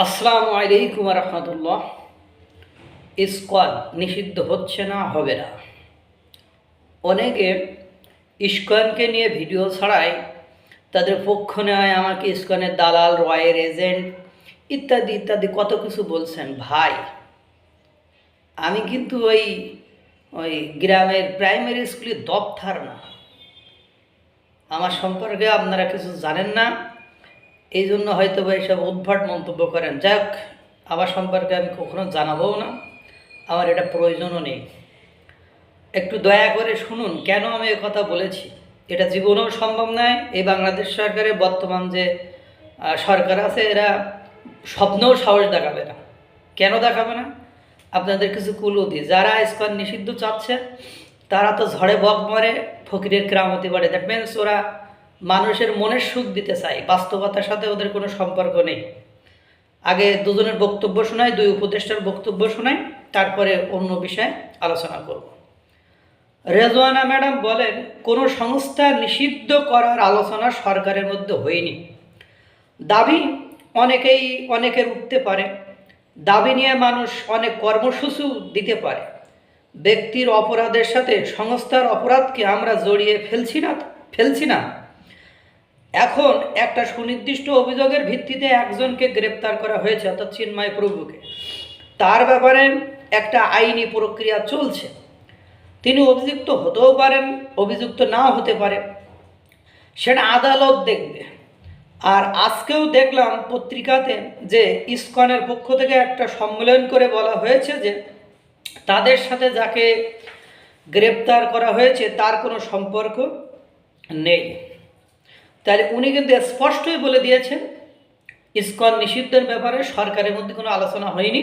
আসসালামু আলাইকুম রহমতুল্লাহ। ইস্কন নিষিদ্ধ হচ্ছে না, হবে না। অনেকে ইস্কনকে নিয়ে ভিডিও ছাড়ায় তাদের পক্ষ নেয় আমাকে ইস্কনের দালাল, রয়ের এজেন্ট ইত্যাদি ইত্যাদি, কত কিছু বলছেন। ভাই, আমি কিন্তু ওই ওই গ্রামের প্রাইমারি স্কুলের দপ্তর না। আমার সম্পর্কে আপনারা কিছু জানেন না? এই জন্য হয়তো বা এইসব উদ্ভট মন্তব্য করেন। যাক আমার সম্পর্কে আমি কখনো জানাবও না। আমার এটা প্রয়োজনও নেই। একটু দয়া করে শুনুন, কেন আমি কথা বলেছি? এটা জীবনেও সম্ভব নয়। এই বাংলাদেশ সরকারের বর্তমান যে সরকার আছে, এরা স্বপ্নেও সাহস দেখাবে না। কেন দেখাবে না? আপনাদের কিছু কুলু দিই। যারা ইস্কন নিষিদ্ধ চাচ্ছে, তারা তো ঝড়ে বক মরে, ফকিরের ক্রামতি বাড়ে। দ্যাট মিনস ওরা মানুষের মনের সুখ দিতে চায়, বাস্তবতার সাথে ওদের কোনো সম্পর্ক নেই। আগে দুজনের বক্তব্য শোনায় দুই উপদেষ্টার বক্তব্য শোনায় তারপরে অন্য বিষয়ে আলোচনা করব। রেজওয়ানা ম্যাডাম বলেন, কোনো সংস্থা নিষিদ্ধ করার আলোচনা সরকারের মধ্যে হয়নি। দাবি অনেকেই, অনেকের উঠতে পারে। দাবি নিয়ে মানুষ অনেক কর্মসূচি দিতে পারে। ব্যক্তির অপরাধের সাথে সংস্থার অপরাধকে আমরা জড়িয়ে ফেলছি না ফেলছি না। এখন একটা সুনির্দিষ্ট অভিযোগের ভিত্তিতে একজনকে গ্রেপ্তার করা হয়েছে, অর্থাৎ চিন্ময় প্রভুকে। তার ব্যাপারে একটা আইনি প্রক্রিয়া চলছে। তিনি অভিযুক্ত হতেও পারেন, অভিযুক্ত নাও হতে পারে। সেটা আদালত দেখবে। আর আজকেও দেখলাম পত্রিকাতে যে ইসকনের পক্ষ থেকে একটা সম্মেলন করে বলা হয়েছে যে তাদের সাথে যাকে গ্রেপ্তার করা হয়েছে তার কোনো সম্পর্ক নেই। তাহলে উনি কিন্তু স্পষ্টই বলে দিয়েছেন, ইসকন নিষিদ্ধের ব্যাপারে সরকারের মধ্যে কোনো আলোচনা হয়নি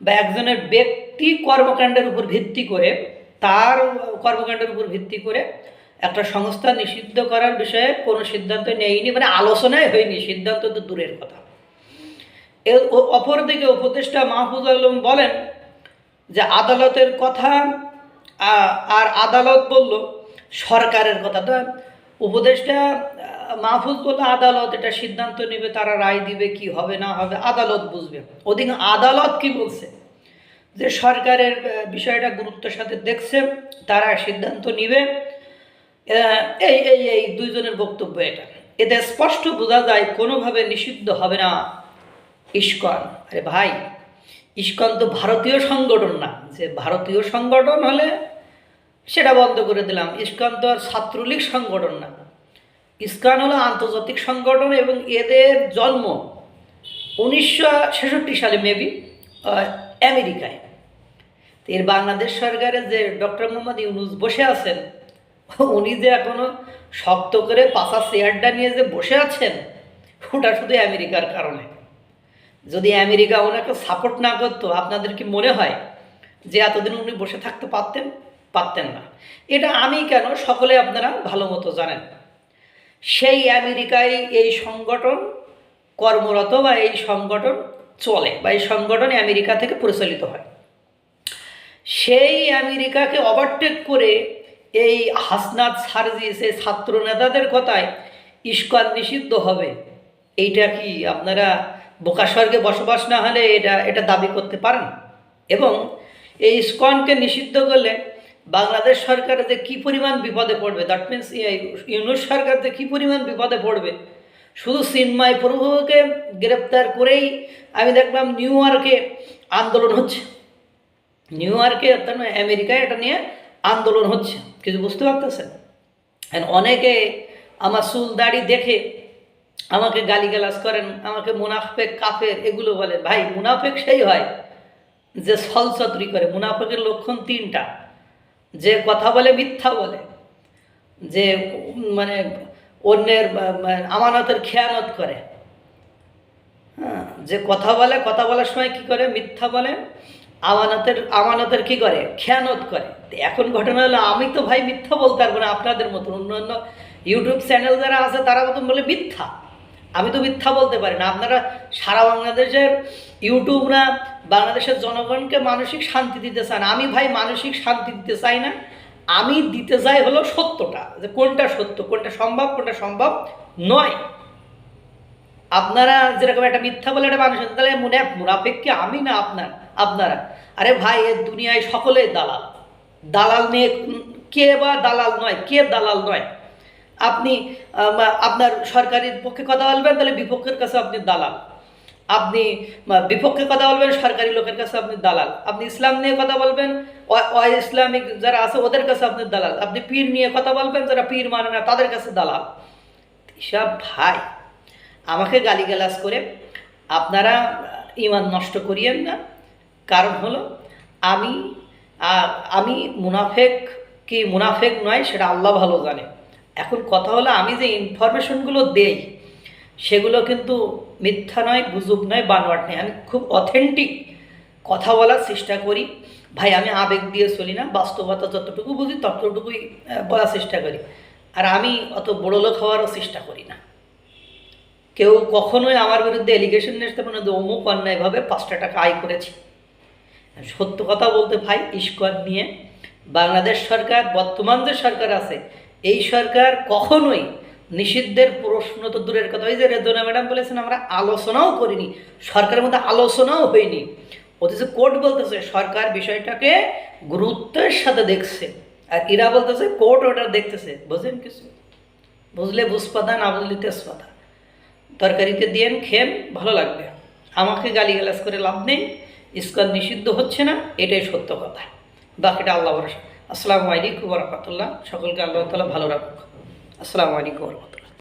বা একজনের ব্যক্তি কর্মকাণ্ডের উপর ভিত্তি করে, তার কর্মকাণ্ডের উপর ভিত্তি করে একটা সংস্থা নিষিদ্ধ করার বিষয়ে কোনো সিদ্ধান্ত নেয়নি মানে আলোচনাই হয়নি, সিদ্ধান্ত তো দূরের কথা। এর অপরদিকে উপদেষ্টা মাহফুজ আলম বলেন যে আদালতের কথা আর আদালত বলল, সরকারের কথা। তো উপদেষ্টা মাহফুজ বলল আদালত এটা সিদ্ধান্ত নেবে, তারা রায় দিবে কি হবে, না হবে, আদালত বুঝবে। ওদিকে আদালত কি বলছে? যে সরকারের বিষয়টা গুরুত্বের সাথে দেখছে, তারা সিদ্ধান্ত নিবে। এই এই এই দুইজনের বক্তব্য এটা। এতে স্পষ্ট বোঝা যায় কোনোভাবে নিষিদ্ধ হবে না ইস্কন। আরে ভাই, ইস্কন তো ভারতীয় সংগঠন না। যে ভারতীয় সংগঠন হলে সেটা বন্ধ করে দিলাম। ইস্কন তো আর ছাত্রলীগ সংগঠন না। ইস্কন হলো আন্তর্জাতিক সংগঠন এবং এদের জন্ম উনিশশো ছেষট্টি সালে মেবি আমেরিকায়। এর বাংলাদেশ সরকারের যে ডক্টর মোহাম্মদ ইউনুস বসে আছেন, উনি যে এখনও শক্ত করে পাশা চেয়ারটা নিয়ে যে বসে আছেন, ওটা শুধু আমেরিকার কারণে। যদি আমেরিকা ওনাকে সাপোর্ট না করতো, আপনাদের কি মনে হয় যে এতদিন উনি বসে থাকতে পারতেন? পারতেন না। এটা আমি কেন, সকলে আপনারা ভালো মতো জানেন। সেই আমেরিকায় এই সংগঠন কর্মরত বা এই সংগঠন চলে বা এই সংগঠন আমেরিকা থেকে পরিচালিত হয়। সেই আমেরিকাকে ওভারটেক করে এই হাসনাত সার্জিস এই ছাত্র নেতাদের কথায় ইস্কন নিষিদ্ধ হবে। এইটা কি আপনারা বোকা স্বর্গে বসবাস না হলে এটা এটা দাবি করতে পারেন? এবং এই ইস্কনকে নিষিদ্ধ করলে বাংলাদেশ সরকার যে কী পরিমাণ বিপদে পড়বে? দ্যাট মিন্স ইউনুস সরকার যে কী পরিমাণ বিপদে পড়বে? শুধু চিন্ময় প্রভুকে গ্রেপ্তার করেই আমি দেখলাম নিউ ইয়র্কে আন্দোলন হচ্ছে। নিউ ইয়র্কে অর্থাৎ আমেরিকায় এটা নিয়ে আন্দোলন হচ্ছে। কিছু বুঝতে পারতেছেন? অনেকে আমার চুল দাড়ি দেখে আমাকে গালিগালাজ করেন, আমাকে মুনাফেক, কাফের এগুলো বলে ভাই, মুনাফেক সেই হয় যে ছলচত্রি করে। মুনাফেকের লক্ষণ তিনটা। যে কথা বলে মিথ্যা বলে যে মানে অন্যের বা- আমানতের খেয়ানত করে। হ্যাঁ, যে কথা বলে কথা বলার সময় কি করে? মিথ্যা বলে আমানতের আমানতের কি করে? খেয়ানত করে। এখন ঘটনা হলো আমি তো ভাই মিথ্যা বলতে পারব না আপনাদের মতন। অন্য অন্য ইউটিউব চ্যানেল যারা আছে তারা মতন বলে মিথ্যা। আমি তো মিথ্যা বলতে পারি না। আপনারা সারা বাংলাদেশের ইউটিউবরা, বাংলাদেশের জনগণকে মানসিক শান্তি দিতে চান। আমি ভাই মানসিক শান্তি দিতে চাই না। আমি দিতে চাই হলো সত্যটা, যে কোনটা সত্য, কোনটা সম্ভব কোনটা সম্ভব নয়। আপনারা যেরকম একটা মিথ্যা বলে একটা মানুষ তাহলে মনে মুনাফেক কি আমি না আপনার? আপনারা। আরে ভাই, এ দুনিয়ায় সকলে দালাল। দালাল নিয়ে কে বা দালাল নয়, কে দালাল নয়? আপনি আপনার সরকারের পক্ষে কথা বলবেন, তাহলে বিপক্ষের কাছে আপনি দালাল। আপনি বিপক্ষে কথা বলবেন, সরকারি লোকের কাছে আপনি দালাল। আপনি ইসলাম নিয়ে কথা বলবেন ইসলামিক যারা আছে, ওদের কাছে আপনি দালাল। আপনি পীর নিয়ে কথা বলবেন, যারা পীর মানে না, তাদের কাছে দালাল। এসব ভাই, আমাকে গালিগালাজ করে আপনারা ইমান নষ্ট করিয়েন না। কারণ হলো, আমি আমি মুনাফেক কি মুনাফেক নয়, সেটা আল্লাহ ভালো জানে। এখন কথা হলো আমি যে ইনফরমেশনগুলো দেই, সেগুলো কিন্তু মিথ্যা নয়, গুজব নয়, বানোয়াট নয়। আমি খুব অথেন্টিক কথা বলার চেষ্টা করি। ভাই, আমি আবেগ দিয়ে চলি না, বাস্তবতা যতটুকু বুঝি ততটুকুই বলার চেষ্টা করি। আর আমি অত বড় লোক হওয়ারও চেষ্টা করি না। কেউ কখনোই আমার বিরুদ্ধে এলিগেশন নিয়ে আসতে পারে অমুক অন্যায়ভাবে পাঁচটা টাকা আয় করেছে। সত্য কথা বলতে ভাই ইস্কন নিয়ে বাংলাদেশ সরকার, বর্তমান যে সরকার আছে এই সরকার কখনোই নিষিদ্ধের প্রশ্ন তো দূরের কথা। ওই যে রেদনা ম্যাডাম বলেছেন, আমরা আলোচনাও করিনি, সরকারের মধ্যে আলোচনাও হয়নি। অথচ কোর্ট বলতেছে, সরকার বিষয়টাকে গুরুত্বের সাথে দেখছে। আর এরা বলতেছে, কোর্ট ওটা দেখতেছে। বুঝলেন কিছু? বুঝলে বুঝপাতা, না বুঝলে তেজপাতা। তরকারিতে দিয়েন, খেন, ভালো লাগবে। আমাকে গালিগালাজ করে লাভ নেই, ইস্কন নিষিদ্ধ হচ্ছে না, এটাই সত্য কথা। বাকিটা আল্লাহ ভরসা। আসসালামু আলাইকুম রহমতুল্লাহ। সকলকে আল্লাহ তালা ভালো রাখুক। আসসালামু আলাইকুম